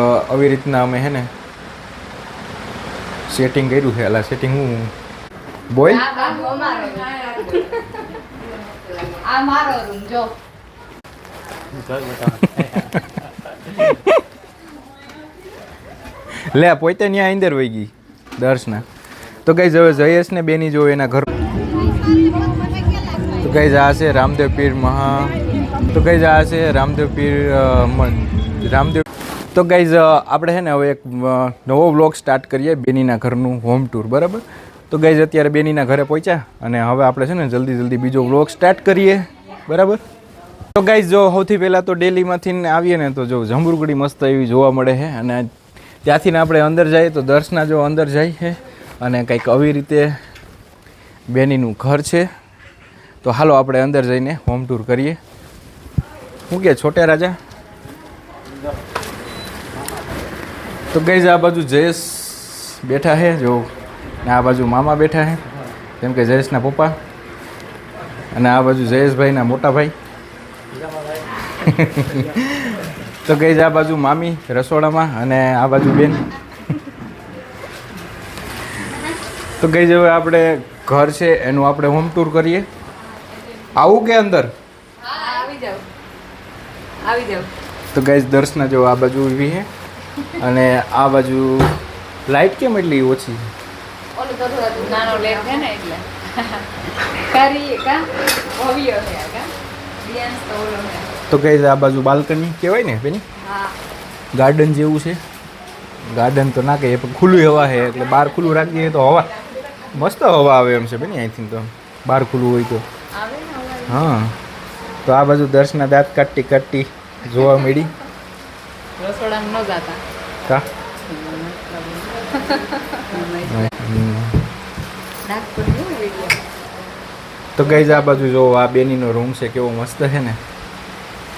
આવી રીતના અમે હે ને સેટિંગ કર્યું છે. એટલે સેટિંગ હું. આ મારો રૂમ જો. લે પોતે ત્યાં અંદર વહી ગઈ દર્શના. તો કઈ હવે જયેશ ને બેની જો એના ઘર તો કઈ જા છે રામદેવ પીર મહા તો કઈ જા છે રામદેવ પીર રામદેવ તો ગાઈઝ આપણે છે ને હવે એક નવો વ્લોગ સ્ટાર્ટ કરીએ, બેનીના ઘરનું હોમ ટૂર બરાબર? તો ગાઈઝ અત્યારે બેનીના ઘરે પહોંચ્યા અને હવે આપણે છે ને જલ્દી જલ્દી બીજો વ્લોગ સ્ટાર્ટ કરીએ, બરાબર? તો ગાઈઝ જો સૌથી પહેલાં તો ડેલીમાંથી આવીએ ને તો જો જંબુરગડી મસ્ત એવી જોવા મળે છે અને ત્યાંથી આપણે અંદર જઈએ તો દર્શના જો અંદર જાય છે અને કંઈક આવી રીતે બેનીનું ઘર છે. તો હાલો આપણે અંદર જઈને હોમ ટૂર કરીએ. શું કે છોટે રાજા? તો ગઈ આ બાજુ જયેશ બેઠા છે જો ને આ બાજુ મામા બેઠા છે જેમ કે જયેશના પપ્પા અને આ બાજુ જયેશભાઈના મોટા ભાઈ. તો ગઈ આ બાજુ મામી રસોડામાં અને આ બાજુ બેન. તો ગઈ હવે આપણે ઘર છે એનું આપણે હોમ ટૂર કરીએ. આવું કે અંદર? આવી જાવ આવી જાવ તો ગઈ દર્શના જો આ બાજુ ઊભી છે. અને આ બાજુ લાઇટ કેમ એટલી ઓછી? નાનો લેબ છે ને એટલે. કરી કા ભવ્ય છે આ કા તો ઓલો છે. આ બાજુ બાલ્કની કહેવાય ને બેની? ગાર્ડન જેવું છે. ગાર્ડન તો ના કહીએ પણ ખુલ્લી હવા છે એટલે બહાર ખુલ્લું રાખીએ તો હવા મસ્ત હવા આવે એમ છે બેની અહીંથી તો. બહાર ખુલ્લું હોય તો. હા. તો આ બાજુ દર્શના દાંત કાટી કાટી જોવા મળી. રસોડામાં ન જાતા. કા? તો ગઈ આ બાજુ જો આ બેનીનો રૂમ છે કેવો મસ્ત છે ને.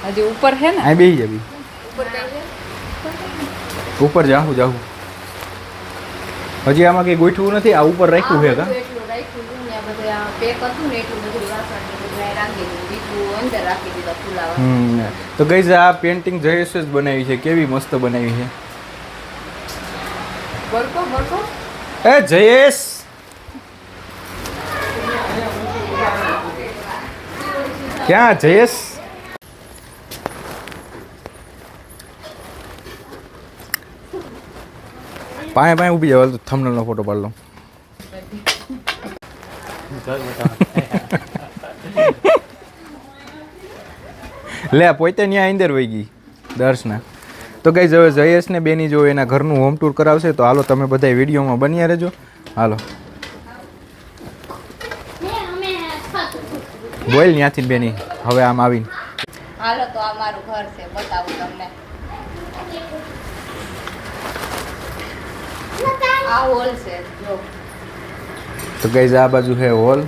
હજી ઉપર છે ને? આ બેહી જવી ઉપર જાહું જાહું. હજી આમાં કંઈ ગોઠવું નથી? આ ઉપર રાખ્યું છે કા એટલું રાખ્યું હતું ને આ બધું આ પેક હતું ને એટલું બધું વાસણ બધું રાખી દીધું. બીજું અંદર રાખી દીધા ફુલાવા. હમ તો ગઈ આ પેન્ટિંગ જયેશ જ બનાવી છે. કેવી મસ્ત બનાવી છે. બરકો બરકો એ જયેશ! ક્યાં જયેશ? પાએ પાએ ઊભી જવા તો થંબનેલનો ફોટો પાડ લઉં. લે પોતે ત્યાં અંદર વહી ગઈ, દર્શના. તો કઈ હવે જયેશ ને બેની જો એના ઘરનું હોમ ટૂર કરાવશે, તો હાલો તમે બધા વિડીયોમાં બન્યા રહેજો. હાલો. બોલ ત્યાંથી બેની, હવે આમ આવીને. હાલો, તો આ મારું ઘર છે, બતાવું તમને. આ હોલ છે, જો. તો કઈ આ બાજુ છે હોલ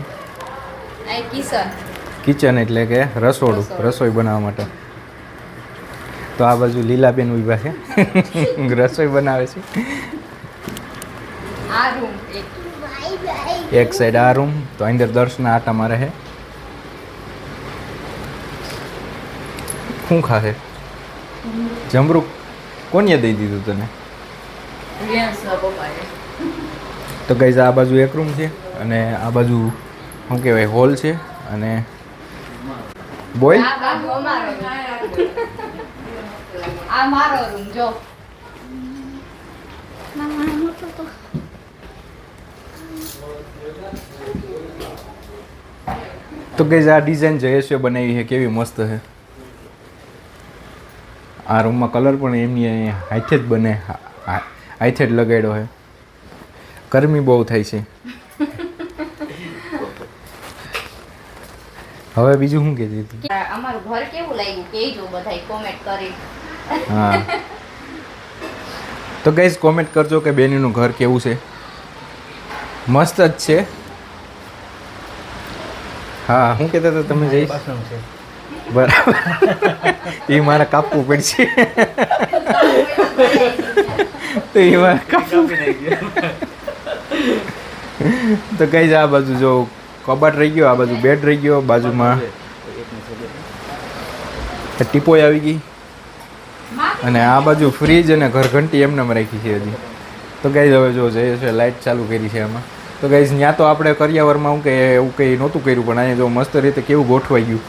કિચન એટલે કે રસોડું. રસોઈ બનાવવા માટે. તો આ બાજુ લીલાબેન ઊભા છે. રસોઈ બનાવે છે. એક સાઈડ આ રૂમ તો અંદર દર્શના આટા મારે છે. શું ખાશે જમરૂક કોને દઈ દીધું તને? તો ગઈ આ બાજુ એક રૂમ છે. અને આ બાજુ શું કહેવાય હોલ છે અને બોય? આ મારો રૂમ જો. તો કે આ ડિઝાઇન જયેશે બનાવી છે કેવી મસ્ત છે. આ રૂમમાં કલર પણ એમની હાથે જ બને હાથે જ લગાડ્યો છે. ગરમી બહુ થાય છે. હવે બીજું શું કહેતી હતી અમારું ઘર કેવું લાગ્યું? કહેજો બધાય કોમેન્ટ કરી. હા. તો ગઈઝ કોમેન્ટ કરજો કે બેનીનું ઘર કેવું છે. મસ્ત જ છે. હા શું કહેતા હતા તમે જઈશ બરાબર. એ મારે કાપવું પડશે. તો એ મારે કાપવું તો કઈ આ બાજુ જો કબાટ રહી ગયો, આ બાજુ બેડ રહી ગયો, બાજુમાં ટીપોય આવી ગઈ. અને આ બાજુ ફ્રીજ અને ઘરઘંટી એમને રાખી છે હજી. તો ગાઈઝ હવે જો જઈએ છે લાઇટ ચાલુ કરી છે એમાં તો ગાઈઝ ત્યાં તો આપણે કરિયાવરમાં હું કે એવું કંઈ નહોતું કર્યું, પણ અહીંયા જો મસ્ત રીતે કેવું ગોઠવાઈ ગયું.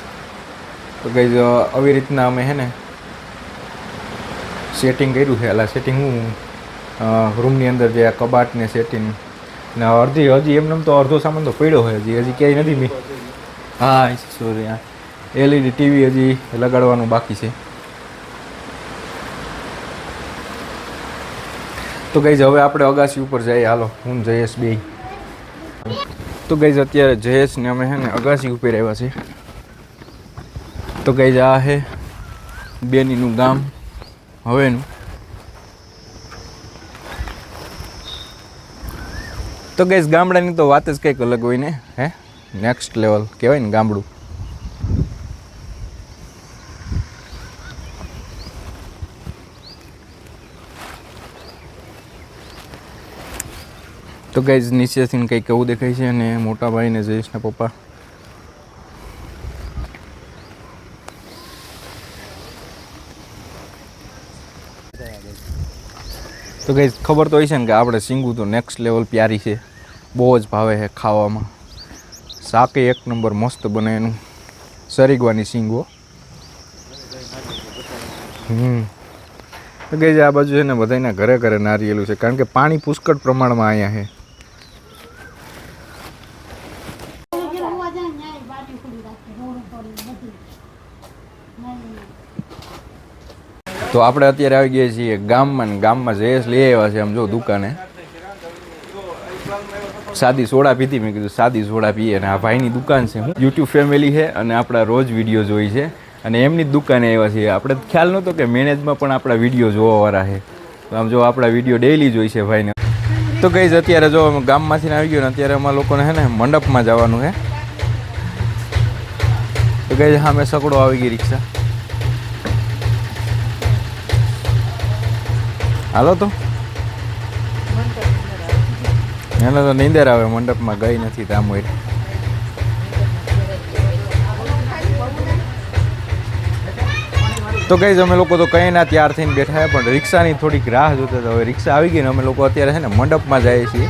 તો ગાઈઝ આવી રીતના અમે હે ને સેટિંગ કર્યું છે. એટલે સેટિંગ હું રૂમની અંદર જે આ કબાટને સેટિંગ ને અડધી, હજી એમને તો અડધો સામાન તો પડ્યો હોય હજી. હજી ક્યાંય નથી મેં હા સોરી હા. એલઈડી ટીવી હજી લગાડવાનું બાકી છે. તો ગઈ હવે આપણે અગાસી ઉપર જઈએ. હાલો, હું જયેશ બે તો ગઈ અત્યારે જયેશ ને અમે હે ને અગાસી ઉપર આવ્યા છે તો ગઈ આ હે બેનીનું ગામ, હવેનું. તો ગઈઝ ગામડાની તો વાત જ કંઈક અલગ હોય ને, હે? નેક્સ્ટ લેવલ કહેવાય ને ગામડું. તો ગાઈઝ નીચેથી કંઈક એવું દેખાય છે અને મોટા ભાઈને જયેશના પપ્પા. તો કંઈ ખબર તો હોય છે ને કે આપણે સિંગુ તો નેક્સ્ટ લેવલ પ્યારી છે. બહુ જ ભાવે છે ખાવામાં. શાકે એક નંબર મસ્ત બને એનું. સરીગવાની સિંગો. હમ. તો છે આ બાજુ છે ને બધાના ઘરે ઘરે નારિયેલું છે. કારણ કે પાણી પુષ્કળ પ્રમાણમાં અહીંયા છે. તો આપણે અત્યારે આવી ગયા છીએ ગામમાં ગામમાં જયેશ લઈ આવ્યા છે આમ જો દુકાને. સાદી સોડા પીતી મેં કીધું સાદી સોડા પીએ અને આ ભાઈની દુકાન છે. યુટ્યુબ ફેમિલી છે અને આપણા રોજ વીડિયો જોઈ છે. અને એમની દુકાને આવ્યા છીએ. આપણે ખ્યાલ નહોતો કે મેનેજમાં પણ આપણા વીડિયો જોવાવાળા છે. તો આમ જો આપણા વીડિયો ડેઈલી જોઈ છે ભાઈને. તો કઈ અત્યારે જો ગામમાંથી આવી ગયો ને અત્યારે અમારા લોકોને છે ને મંડપમાં જવાનું છે. તો કઈ સામે સકડો આવી ગઈ રિક્ષા. હાલો તો. એને તો નીંદર આવે, મંડપમાં ગઈ નથી તામ હોય. તો કઈ અમે લોકો તો કઈ ના ત્યાર થઈને બેઠા પણ રિક્ષાની થોડીક રાહ જોતા હતા. હવે રિક્ષા આવી ગઈ ને અમે લોકો અત્યારે છે ને મંડપમાં જઈએ છીએ.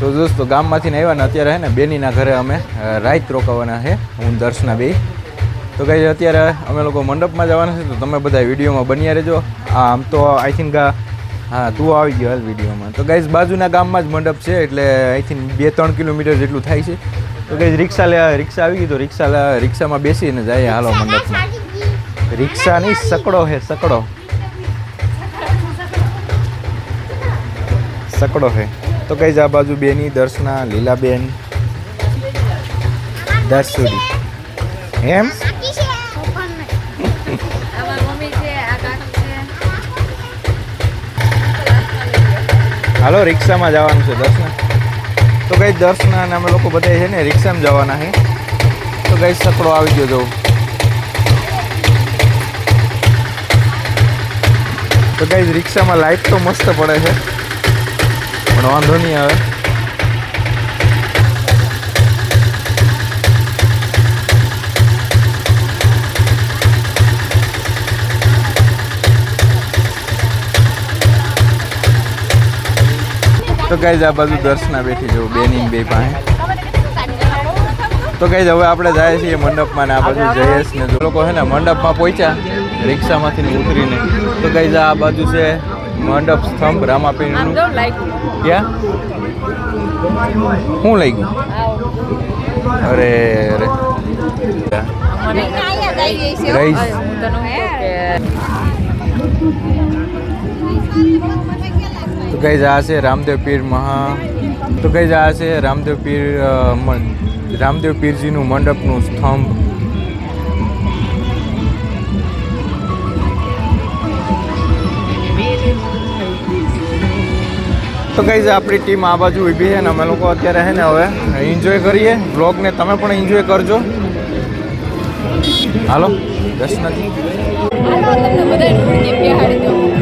તો દોસ્તો, ગામમાંથી ને આવ્યા ને અત્યારે છે ને બેનીના ઘરે અમે રાઈત રોકાવાના છે, હું દર્શના બે તો કઈ અત્યારે અમે લોકો મંડપમાં જવાના છે, તો તમે બધા વિડીયોમાં બન્યા રહેજો. હા આમ તો આઈ થિંક હા તું આવી ગયો હાલ વિડીયોમાં. તો ગાઈઝ બાજુના ગામમાં જ મંડપ છે, એટલે આઈ થિંક બે ત્રણ કિલોમીટર જેટલું થાય છે. તો ગાઈઝ રિક્ષા લે રિક્ષા આવી ગઈ, તો રિક્ષા રિક્ષામાં બેસીને જાય હાલો મંડપમાં. રિક્ષા નહીં સકડો હે, સકડો. સકડો હે. તો કઈ આ બાજુ બેની દર્શના લીલાબેન. દર્શુરી એમ? હાલો, રિક્ષામાં જવાનું છે દર્શના. તો કઈ દર્શના અને અમે લોકો બધા છે ને રિક્ષામાં જવાના છે. તો કઈ સકડો આવી ગયો જવું. તો કઈ રિક્ષામાં લાઈટ તો મસ્ત પડે છે. પણ વાંધો નહીં આવે. તો ગાઈઝ આ બાજુ દર્શના બેઠી જવું બેની બે પાસે. તો ગાઈઝ હવે આપણે જાય છીએ મંડપમાં ને આ બાજુ જયેશ ને લોકો છે ને મંડપમાં પહોંચ્યા રિક્ષામાંથી ઉતરીને. તો ગાઈઝ આ બાજુ છે મંડપ સ્તંભ રામાપીરનું. ક્યાં? શું લઈ ગયું? અરે અરે. મને તો કઈ આ છે? રામદેવ પીર મહા. તો કઈ આ છે? રામદેવ પીર રામદેવ પીરજીનું મંડપનું સ્તંભ. તો ગાઈઝ આપણી ટીમ આ બાજુ ઊભી છે ને અમે લોકો અત્યારે છે ને હવે એન્જોય કરીએ. બ્લોગને તમે પણ એન્જોય કરજો. હાલો દર્શનાથી તમને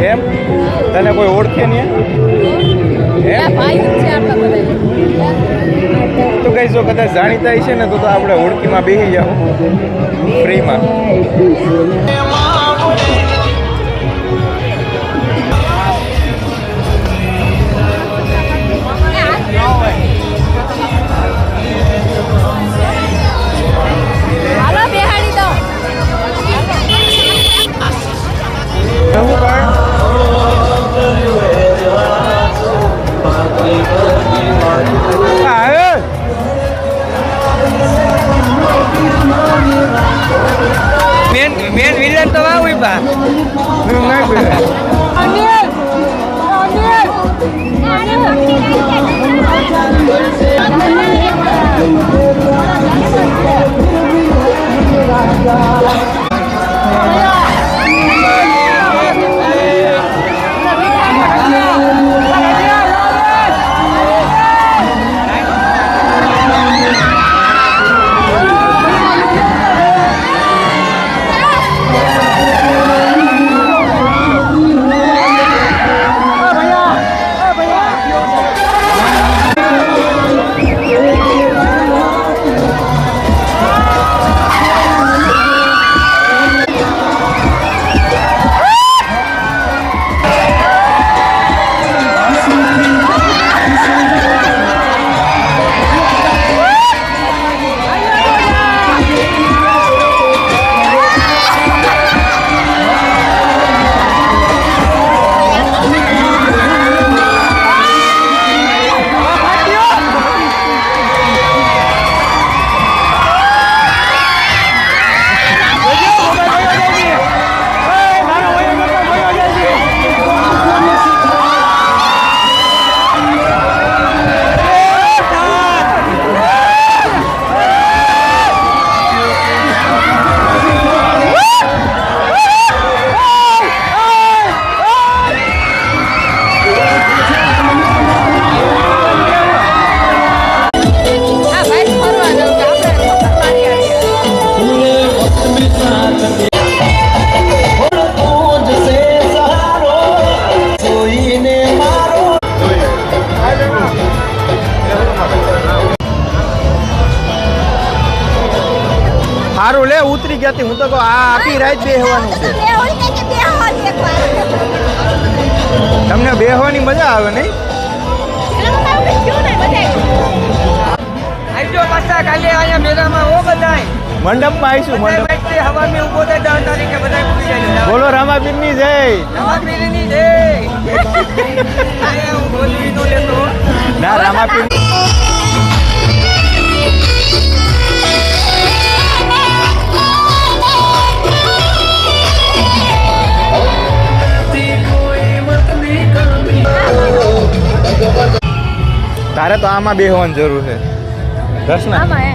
એમ? તને કોઈ ઓળખે નહીં તો કઈ જો કદાચ જાણીતા છે ને તો તો આપણે ઓળખીમાં બેસી જાઓ. ફ્રીમાં હા, એ. મેન મેન વિલન તો આ હોય બા હું નહીં પીવે. લે ઉતરી ગયા તી. હું તો કહું આ આખી રાત બેહવાનું છે. તમને બેહવાની મજા આવે નહીં? બધાય. મંડપમાં આવીશું મંડપ. જાય બોલો જય. જય. બોલવી નો લેતો ના રામાપીર તારે તો આમાં બેહવાની જરૂર છે. હે